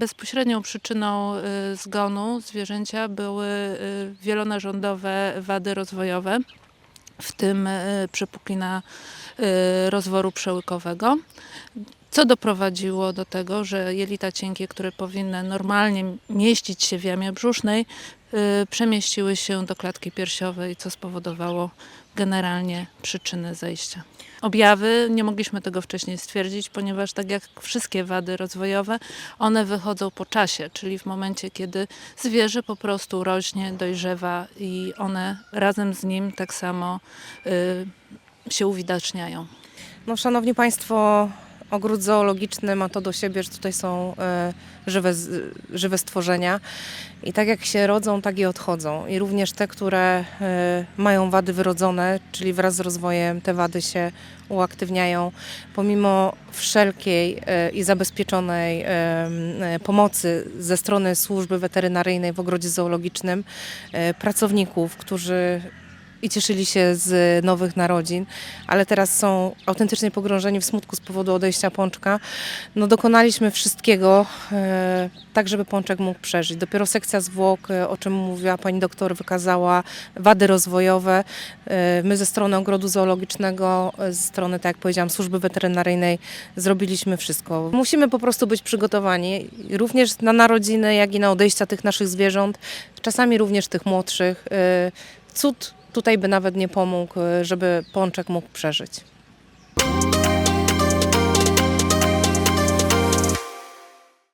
bezpośrednią przyczyną y, zgonu zwierzęcia były y, wielonarządowe wady rozwojowe, w tym y, przepuklina rozworu przełykowego, co doprowadziło do tego, że jelita cienkie, które powinny normalnie mieścić się w jamie brzusznej, przemieściły się do klatki piersiowej, co spowodowało generalnie przyczyny zajścia. Objawy nie mogliśmy tego wcześniej stwierdzić, ponieważ tak jak wszystkie wady rozwojowe, one wychodzą po czasie, czyli w momencie, kiedy zwierzę po prostu rośnie, dojrzewa i one razem z nim tak samo y, się uwidaczniają. No, szanowni Państwo, ogród zoologiczny ma to do siebie, że tutaj są e, żywe, żywe stworzenia i tak jak się rodzą, tak i odchodzą. I również te, które e, mają wady wyrodzone, czyli wraz z rozwojem te wady się uaktywniają. Pomimo wszelkiej e, i zabezpieczonej pomocy ze strony służby weterynaryjnej w ogrodzie zoologicznym, pracowników, którzy i cieszyli się z nowych narodzin, ale teraz są autentycznie pogrążeni w smutku z powodu odejścia Pączka. No dokonaliśmy wszystkiego, e, tak żeby Pączek mógł przeżyć. Dopiero sekcja zwłok, e, o czym mówiła pani doktor, wykazała wady rozwojowe. E, my ze strony ogrodu zoologicznego, e, ze strony, tak jak powiedziałam, służby weterynaryjnej zrobiliśmy wszystko. Musimy po prostu być przygotowani również na narodziny, jak i na odejścia tych naszych zwierząt, czasami również tych młodszych. E, Cud tutaj by nawet nie pomógł, e, żeby Pączek mógł przeżyć.